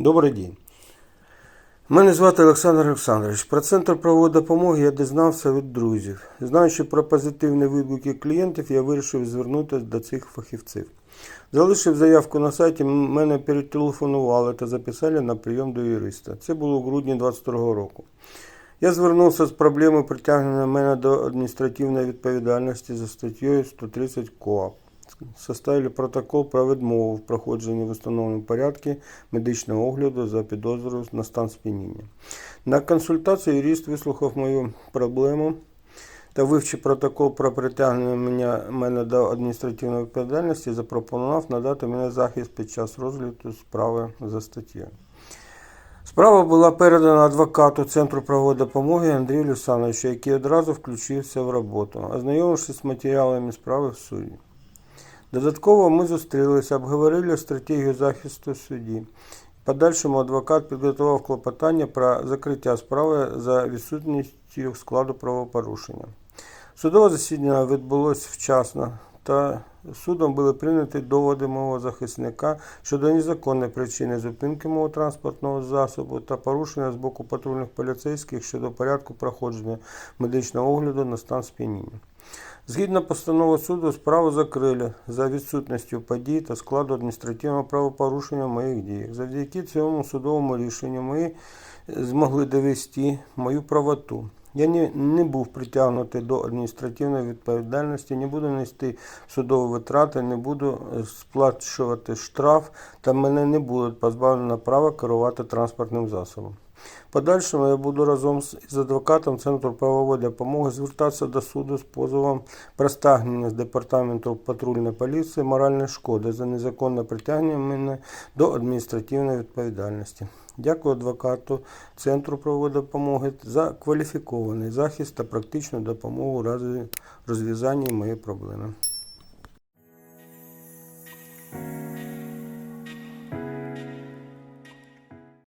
Добрий день. Мене звати Олександр Олександрович. Про центр правової допомоги я дізнався від друзів. Знаючи про позитивні відгуки клієнтів, я вирішив звернутися до цих фахівців. Залишив заявку на сайті, мене перетелефонували та записали на прийом до юриста. Це було у грудні 2022 року. Я звернувся з проблемою притягнення мене до адміністративної відповідальності за статтею 130 КОАП. Составили протокол про відмову в проходженні в установленому порядку медичного огляду за підозрою на стан сп'яніння. На консультації юрист вислухав мою проблему та вивчив протокол про притягнення мене, до адміністративної відповідальності, запропонував надати мене захист під час розгляду справи за статтєю. Справа була передана адвокату Центру правової допомоги Андрію Люсановичу, який одразу включився в роботу, ознайомившись з матеріалами справи в суді. Додатково ми зустрілися, обговорили стратегію захисту судді. Подальшому адвокат підготував клопотання про закриття справи за відсутністю складу правопорушення. Судове засідання відбулося вчасно, та судом були прийняті доводи мого захисника щодо незаконної причини зупинки мого транспортного засобу та порушення з боку патрульних поліцейських щодо порядку проходження медичного огляду на стан сп'яніння. Згідно постанови суду, справу закрили за відсутністю подій та складу адміністративного правопорушення моїх діях. Завдяки цьому судовому рішенню ми змогли довести мою правоту. Я не, не був притягнутий до адміністративної відповідальності, не буду нести судові витрати, не буду е, сплачувати штраф та мене не будуть позбавлено права керувати транспортним засобом. Подальшому я буду разом з адвокатом Центру правової допомоги звертатися до суду з позовом про стягнення з департаменту патрульної поліції моральної шкоди за незаконне притягнення мене до адміністративної відповідальності. Дякую адвокату Центру правової допомоги за кваліфікований захист та практичну допомогу у разі розв'язання моєї проблеми.